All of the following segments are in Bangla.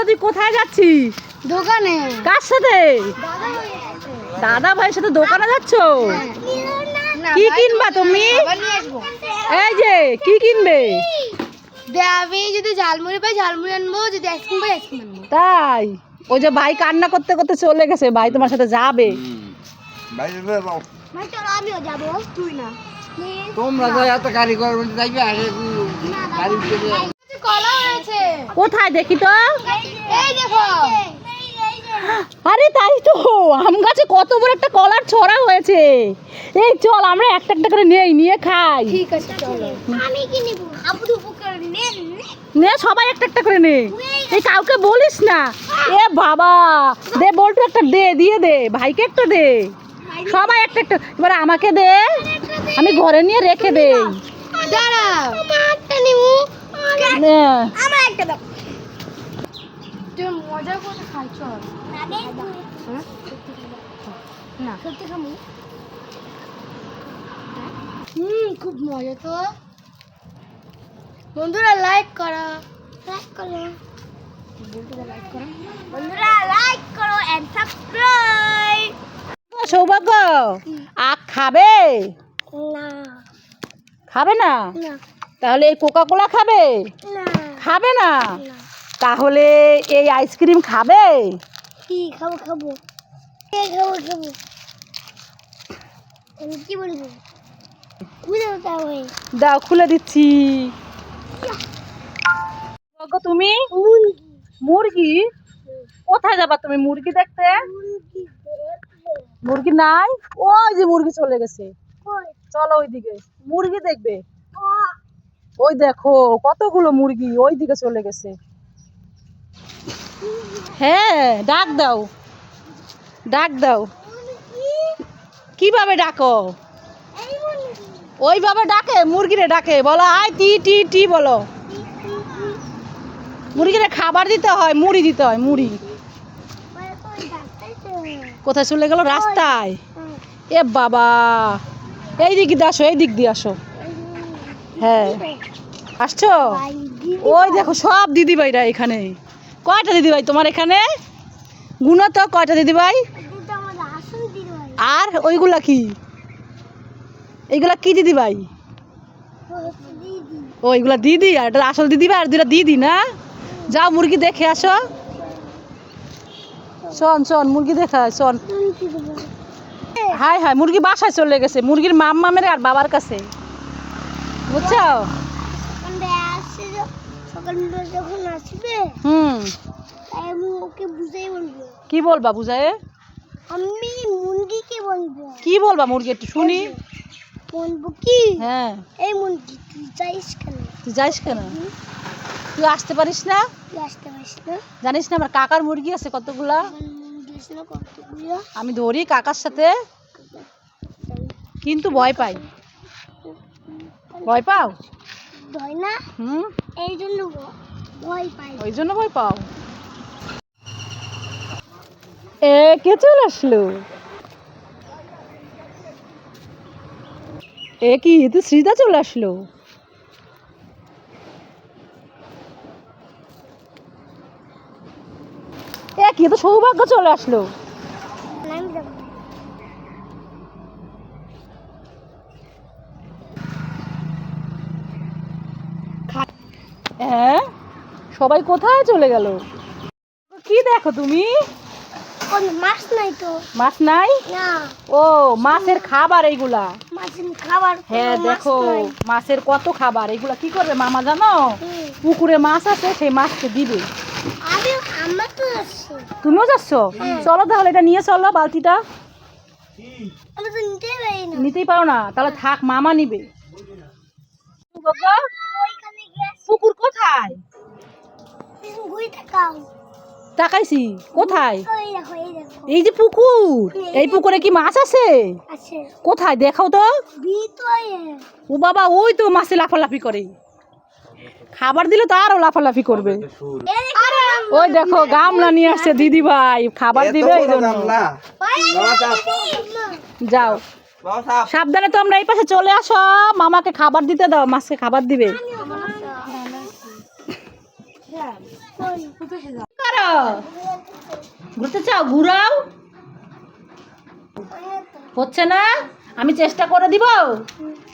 তুই কোথায় যাচ্ছিস দোকানে কার সাথে দাদা ভাইয়ের সাথে দোকানে যাচ্ছ কি কিনবা তুমি এই যে কি কিনবে আমি যদি ঝালমুড়ি পাই ঝালমুড়ি আনব যদি আইসক্রিম পাই আইসক্রিম আনব তাই ওই যে ভাই কান্না করতে করতে চলে গেছে ভাই তোমার সাথে যাবে ভাই চলো আমিও যাব তুই না তোমরা তো এত কারিগর বলতে যাইবে আরে গাড়ি কলা হয়েছে কোথায় দেখি তো আরে তাই তো আম গাছে কত বড় একটা কলার ছড়া হয়েছে। এই চল আমরা একটা একটা করে নেই নিয়ে খাই। ঠিক আছে চলো। আমি কি নিব? আবু দুবু করে নে নে সবাই একটা একটা করে নে। এই কাউকে বলিস না। এ বাবা দে বলটু একটা দে দিয়ে দে ভাইকে একটা দে। সবাই একটা একটা এবার আমাকে দে। আমি ঘরে নিয়ে রেখে দে। দাঁড়াও একটা নিব আমার একটা দাও। তুমি মজা করে খাই চল না। সত্যি খামু হুম খুব মজা তো। বন্ধুরা লাইক করো। লাইক করো। বন্ধুরা লাইক করো। বন্ধুরা লাইক করো এন্ড সাবস্ক্রাইব সৌভাগ্য আখ খাবে? না। খাবে না? তাহলে এই কোকা কোলা খাবে খাবে না। তাহলে এই আইসক্রিম খাবে? কি খাব খাব। খাব খাব? আমি কি বলব? দাও খুলে দিচ্ছি। তুমি মুরগি। কোথায় যাবা তুমি মুরগি দেখতে? মুরগি নাই? ওই যে মুরগি চলে গেছে। চলো ওইদিকে। মুরগি দেখবে? ওই দেখো কতগুলো মুরগি ওই দিকে চলে গেছে। হ্যাঁ ডাক দাও। ডাক দাও। কীভাবে ডাকো? ওইভাবে ডাকে, মুরগিরে ডাকে। বলো, আয়, টি টি টি বলো। মুরগিরে খাবার দিতে হয়, মুড়ি দিতে হয়, মুড়ি। কোথায় চলে গেল? রাস্তায়। এ বাবা, এই দিক দিয়ে আসো, এই দিক দিয়ে আসো। হ্যাঁ। আসছো? ওই দেখো, সব দিদি ভাইরা এখানে। কয়টা দিদি ভাই তোমার এখানে? গুণ তো কয়টা দিদি ভাই? আর ওইগুলা কি? এইগুলা কি দিদি ভাই? ও এইগুলা দিদি আর এটা আসল দিদি ভাই আর দুটা দিদি না? যাও মুরগি দেখে আসো। শোন শোন মুরগি দেখা শোন। হাই হাই মুরগি বাসায় চলে গেছে। মুরগির মাম্মা মেরে আর বাবার কাছে। বুঝছ? সকালবেলা যখন আসবে হুম। আমি ওকে বুঝাই বলব। কি বলবা বুঝায়ে? আমি মুরগিকে বলব। কি বলবা মুরগি একটু শুনি। বলব কি? হ্যাঁ। এই মুরগি তুই যাইস কেন? তুই যাইস কেন? তুই আসতে পারিস না? তুই আসতে পারিস না? জানিস না আমার কাকার মুরগি আছে কতগুলা? আমি ধরি কাকার সাথে। কিন্তু ভয় পাই। ভয় পাও? ধয় না? হুম। এই জন্য ভয় পাই। ওই জন্য ভয় পাও? এ, কে চলে আসলো? এ কি তুই সৃজা চলে আসলো? এ কি, তো সৌভাগ্য চলে আসলো? যাব হ্যাঁ? সবাই কোথায় চলে গেল? কি দেখো তুমি? মাছ নাই তো। মাছ নাই? না। ও মাছের খাবার এইগুলা? মাছের খাবার হ্যাঁ দেখো মাছের কত খাবার? এগুলা কি করবে মামা জানো? পুকুরে মাছ আছে সেই মাছকে দিবে। তুমিও যাচ্ছ? হ্যাঁ। চলো তাহলে এটা নিয়ে চলো বালতিটা। নিতেই পারো না। তাহলে থাক মামা নিবে। পুকুর কোথায়? তাকাইছি কোথায়? এই যে পুকুর এই পুকুরে কি মাছ আছে? আছে। কোথায়? দেখাও তো। ও বাবা ওই তো মাছে লাফালাফি করে। খাবার দিলে তো আরও লাফালাফি করবে। ওই দেখো গামলা নিয়ে আসছে দিদি ভাই। খাবার দিবে এই জন্য যাও। সাবধানে তোমরা এই পাশে চলে আসো। মামাকে খাবার দিতে দাও মাছকে খাবার দিবে। করে। চাও? ঘুরাও। হচ্ছে না? আমি চেষ্টা করে দিব?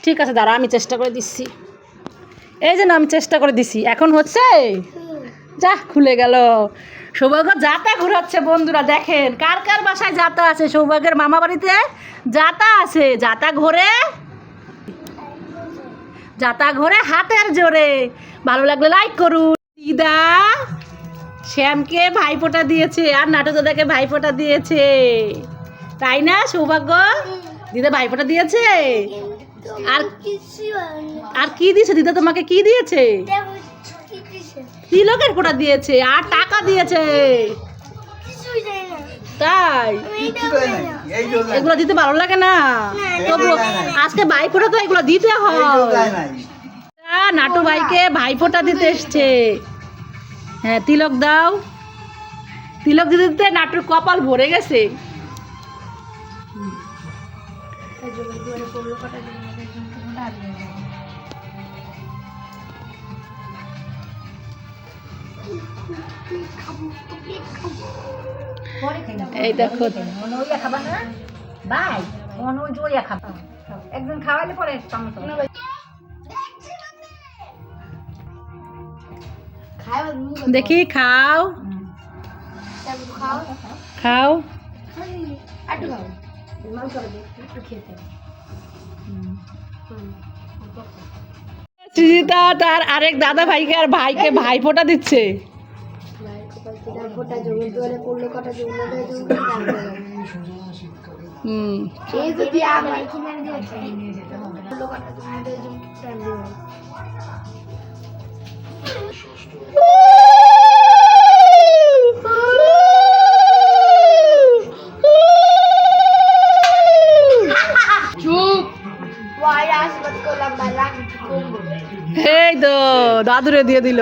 ঠিক আছে, দাঁড়া, আমি চেষ্টা করে দিচ্ছি। এই যে না, আমি চেষ্টা করে দিছি। এখন হচ্ছে? যা, খুলে গেল। সৌভাগ্য যাতা ঘুরাচ্ছে বন্ধুরা, দেখেন। কার কার বাসায় যাতা আছে? সৌভাগ্যের মামা বাড়িতে যাতা আছে। যাতা ঘোরে যাতা ঘোরে হাতের জোরে। ভালো লাগলে লাইক করুন। দিদা শ্যামকে ভাইফোঁটা দিয়েছে আর নাটু দাদাকে ভাইফোঁটা দিয়েছে। তাই না সৌভাগ্য? দিদা ভাইফোঁটা দিয়েছে? আর আর কি দিয়েছে? দিদা তোমাকে কি দিয়েছে? তিলকের ফোঁটা দিয়েছে আর টাকা দিয়েছে। তাই? এগুলো দিতে ভালো লাগে না। তবু আজকে ফোঁটা তো এগুলো দিতে হয়। নাটু ভাইকে ভাই ফোঁটা দিতে এসছে। হ্যাঁ তিলক দাও। তিলক দিতে দিতে নাটুর কপাল ভরে গেছে। এই দেখো। খাও মুখ দেখি খাও খাও খাও আটু খাও। একটু সৃজিতা তার আরেক দাদা ভাইকে আর ভাইকে ভাই ফোঁটা দিচ্ছে হুম। এই তো দাদুরে দিয়ে দিল।